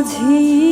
মাঝে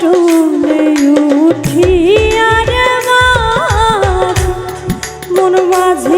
মাস্টুলে উঠি আর মন মাঝি